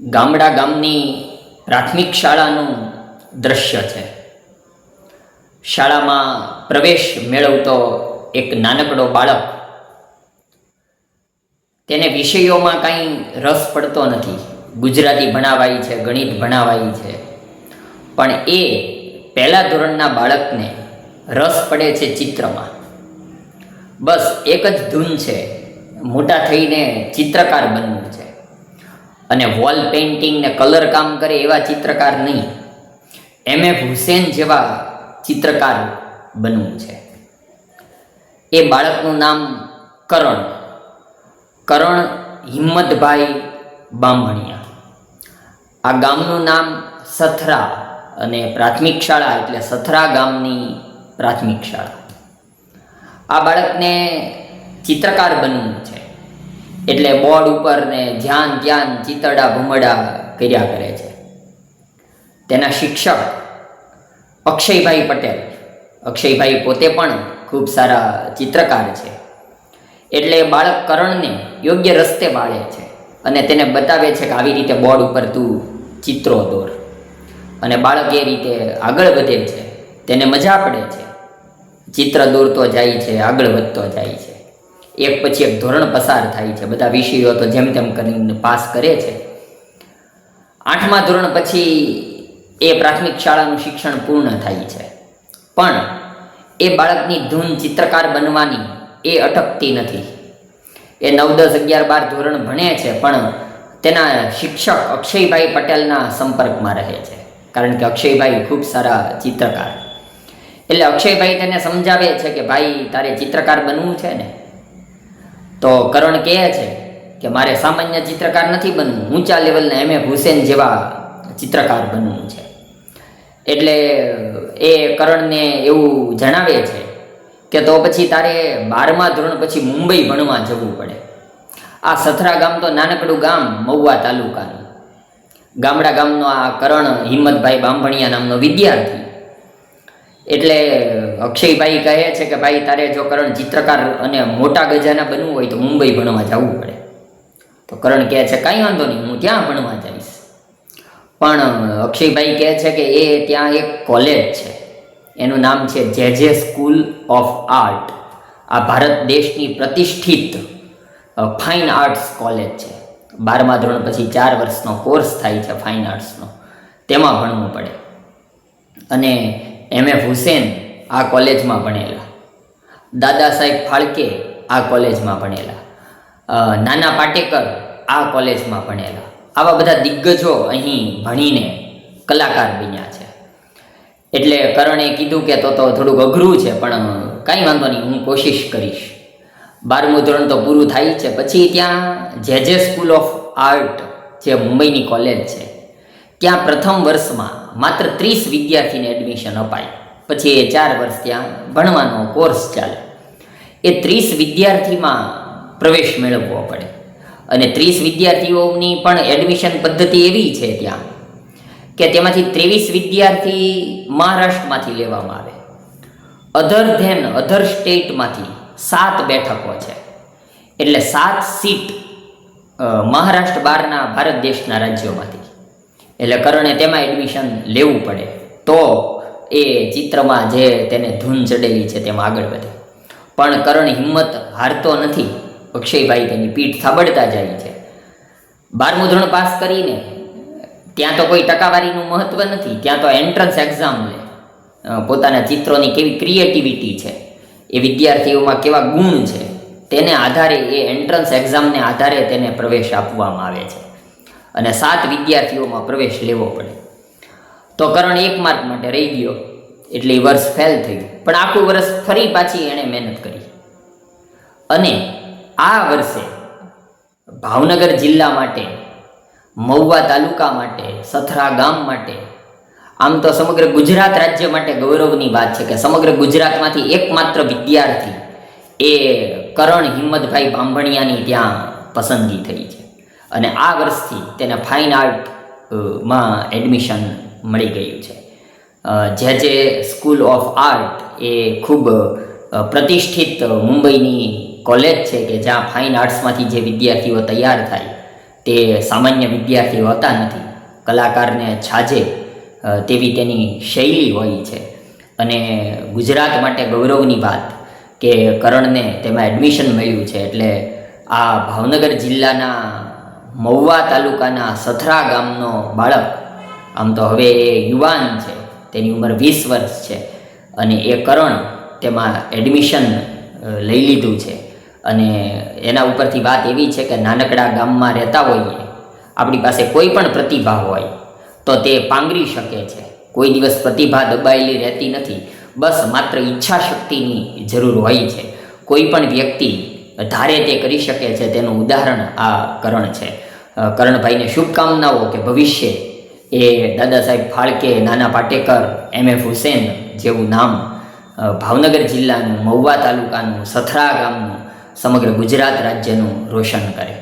ગામડા ગામની પ્રાથમિક શાળાનું દ્રશ્ય છે. શાળામાં પ્રવેશ મેળવતો એક નાનકડો બાળક. તેને વિષયોમાં કાંઈ રસ પડતો નથી. ગુજરાતી ભણાવાય છે, ગણિત ભણાવાય છે. પણ એ પહેલા ધોરણના બાળકને રસ પડે છે ચિત્રમાં. બસ એક જ ધૂન છે. મોટા થઈને ચિત્રકાર બનવું છે. અને વોલ પેઇન્ટિંગ ને કલર કામ કરે એવા ચિત્રકાર નહીં. એમ એફ હુસેન જેવા ચિત્રકાર બનવું છે. એ બાળકનું નામ કરણ. કરણ હિંમતભાઈ બામણિયા. આ ગામનું નામ સથરા અને પ્રાથમિક શાળા એટલે સથરા ગામની પ્રાથમિક શાળા. આ બાળકને ચિત્રકાર બનવું છે. એટલે બોર્ડ ઉપર ને ધ્યાન ધ્યાન ચિતરડા ભૂમડા કર્યા કરે છે. તેના શિક્ષક અક્ષયભાઈ પટેલ. અક્ષયભાઈ પોતે પણ ખૂબ સારા ચિત્રકાર છે. એટલે બાળક કરણને યોગ્ય રસ્તે વાળે છે અને તેને બતાવે છે કે આવી રીતે બોર્ડ ઉપર તું ચિત્રો દોર. અને બાળક એ રીતે આગળ વધે છે. તેને મજા પડે છે. ચિત્ર દોરતો જાય છે, આગળ વધતો જાય છે. એક પછી એક ધોરણ પસાર થાય છે. બધા વિષયો તો જેમ તેમ કરીને પાસ કરે છે. આઠમા ધોરણ પછી એ પ્રાથમિક શાળાનું શિક્ષણ પૂર્ણ થાય છે. પણ એ બાળકની ધૂન ચિત્રકાર બનવાની એ અટકતી નથી. એ નવ દસ અગિયાર બાર ધોરણ ભણે છે, પણ તેના શિક્ષક અક્ષયભાઈ પટેલના સંપર્કમાં રહે છે. કારણ કે અક્ષયભાઈ ખૂબ સારા ચિત્રકાર. એટલે અક્ષયભાઈ તેને સમજાવે છે કે, ભાઈ, તારે ચિત્રકાર બનવું છે ને? તો કરણ કહે છે કે મારે સામાન્ય ચિત્રકાર નથી બનવું. ઊંચા લેવલના એમ એ હુસેન જેવા ચિત્રકાર બનવું છે. એટલે, એ કરણને એવું જણાવે છે કે તો પછી તારે બારમા ધોરણ પછી મુંબઈ ભણવા જવું પડે. આ સથરા ગામ તો નાનકડું ગામ, મહુવા તાલુકાનું. ગામડા ગામનો આ કરણ હિંમતભાઈ બાંભણિયા નામનો વિદ્યાર્થી. એટલે અક્ષયભાઈ કહે છે કે ભાઈ, તારે જો કરણ ચિત્રકાર અને મોટા ગજાના બનવું હોય તો મુંબઈ ભણવા જવું પડે. તો કરણ કહે છે, કાંઈ વાંધો નહીં, હું ત્યાં ભણવા જઈશ. પણ અક્ષયભાઈ કહે છે કે એ ત્યાં એક કોલેજ છે. એનું નામ છે જે જે સ્કૂલ ઓફ આર્ટ. આ ભારત દેશની પ્રતિષ્ઠિત ફાઇન આર્ટ્સ કોલેજ છે. બારમા ધોરણ પછી ચાર વર્ષનો કોર્સ થાય છે ફાઇન આર્ટ્સનો. તેમાં ભણવું પડે. અને એમ. એફ. હુસેન આ કોલેજમાં ભણેલા. દાદા સાહેબ ફાળકે આ કોલેજમાં ભણેલા. નાના પાટેકર આ કોલેજમાં ભણેલા. આવા બધા દિગ્ગજો અહીં ભણીને કલાકાર બન્યા છે. એટલે કરણે કીધું કે તો તો થોડુંક અઘરું છે, પણ કાંઈ વાંધો નહીં, હું કોશિશ કરીશ. બારમું ધોરણ તો પૂરું થાય છે, પછી ત્યાં જે જે સ્કૂલ ઓફ આર્ટ જે મુંબઈની કોલેજ છે ત્યાં પ્રથમ વર્ષમાં માત્ર ત્રીસ વિદ્યાર્થીને એડમિશન અપાય. પછી એ ચાર વર્ષ ત્યાં ભણવાનો કોર્સ ચાલે. એ ત્રીસ વિદ્યાર્થીમાં પ્રવેશ મેળવવો પડે. અને ત્રીસ વિદ્યાર્થીઓની પણ એડમિશન પદ્ધતિ એવી છે ત્યાં કે તેમાંથી ત્રેવીસ વિદ્યાર્થી મહારાષ્ટ્રમાંથી લેવામાં આવે. અધર ધેન અધર સ્ટેટમાંથી સાત બેઠકો છે. એટલે સાત સીટ મહારાષ્ટ્ર બહારના ભારત દેશના રાજ્યોમાંથી. એટલે કરણે તેમાં એડમિશન લેવું પડે. તો એ ચિત્રમાં જે તેને ધૂન ચડેલી છે તેમાં આગળ વધે. પણ કરણ હિંમત હારતો નથી. અક્ષયભાઈ તેની પીઠ થાબડતા જાય છે. બારમું ધોરણ પાસ કરીને ત્યાં તો કોઈ ટકાવારીનું મહત્ત્વ નથી. ત્યાં તો એન્ટ્રન્સ એક્ઝામ લે. પોતાના ચિત્રોની કેવી ક્રિએટિવિટી છે. એ વિદ્યાર્થીઓમાં કેવા ગુણ છે. તેને આધારે એ એન્ટ્રન્સ એક્ઝામને આધારે તેને પ્રવેશ આપવામાં આવે છે. અને સાત વિદ્યાર્થીઓમાં પ્રવેશ લેવો પડે. તો કરણ એક માર્ક માટે રહી ગયો, એટલે એ વર્ષ ફેલ થઈ ગયું. પણ આખું વર્ષ ફરી પાછી એણે મહેનત કરી. અને આ વર્ષે ભાવનગર જિલ્લા માટે, મહુવા તાલુકા માટે, સથરા ગામ માટે, આમ તો સમગ્ર ગુજરાત રાજ્ય માટે ગૌરવની વાત છે કે સમગ્ર ગુજરાતમાંથી એકમાત્ર વિદ્યાર્થી એ કરણ હિંમતભાઈ બાંભણિયાની ત્યાં પસંદગી થઈ છે. અને આ વર્ષથી તેને ફાઇન આર્ટમાં એડમિશન મળી ગયું છે. જે જે સ્કૂલ ઓફ આર્ટ એ ખૂબ પ્રતિષ્ઠિત મુંબઈની કોલેજ છે કે જ્યાં ફાઇન આર્ટ્સમાંથી જે વિદ્યાર્થીઓ તૈયાર થાય, તે સામાન્ય વિદ્યાર્થીઓ હોતા નથી, કલાકારને છાજે તેવી તેની શૈલી હોય છે. અને ગુજરાત માટે ગૌરવની વાત કે કરણને તેમાં એડમિશન મળ્યું છે એટલે આ ભાવનગર જિલ્લાના મહુવા તાલુકાના સથરા ગામનો બાળક. આમ તો હવે એ યુવાન છે, તેની ઉંમર વીસ વર્ષ છે અને એ કરણ તેમાં એડમિશન લઈ લીધું છે. અને એના ઉપરથી વાત એવી છે કે નાનકડા ગામમાં રહેતા હોઈએ, આપણી પાસે કોઈ પણ પ્રતિભા હોય, તો તે પાંગરી શકે છે. કોઈ દિવસ પ્રતિભા દબાયેલી રહેતી નથી, બસ માત્ર ઈચ્છા શક્તિની જરૂર હોય છે. કોઈ પણ વ્યક્તિ ધારે તે કરી શકે છે, તેનું ઉદાહરણ આ કરણ છે. કરણભાઈને શુભકામનાઓ કે ભવિષ્ય એ દાદા સાહેબ ફાળકે, નાના પાટેકર, એમ. એફ. હુસેન જેવું નામ ભાવનગર જિલ્લાનું, મહુવા તાલુકાનું, સથરા ગામનું, સમગ્ર ગુજરાત રાજ્યનું રોશન કરે.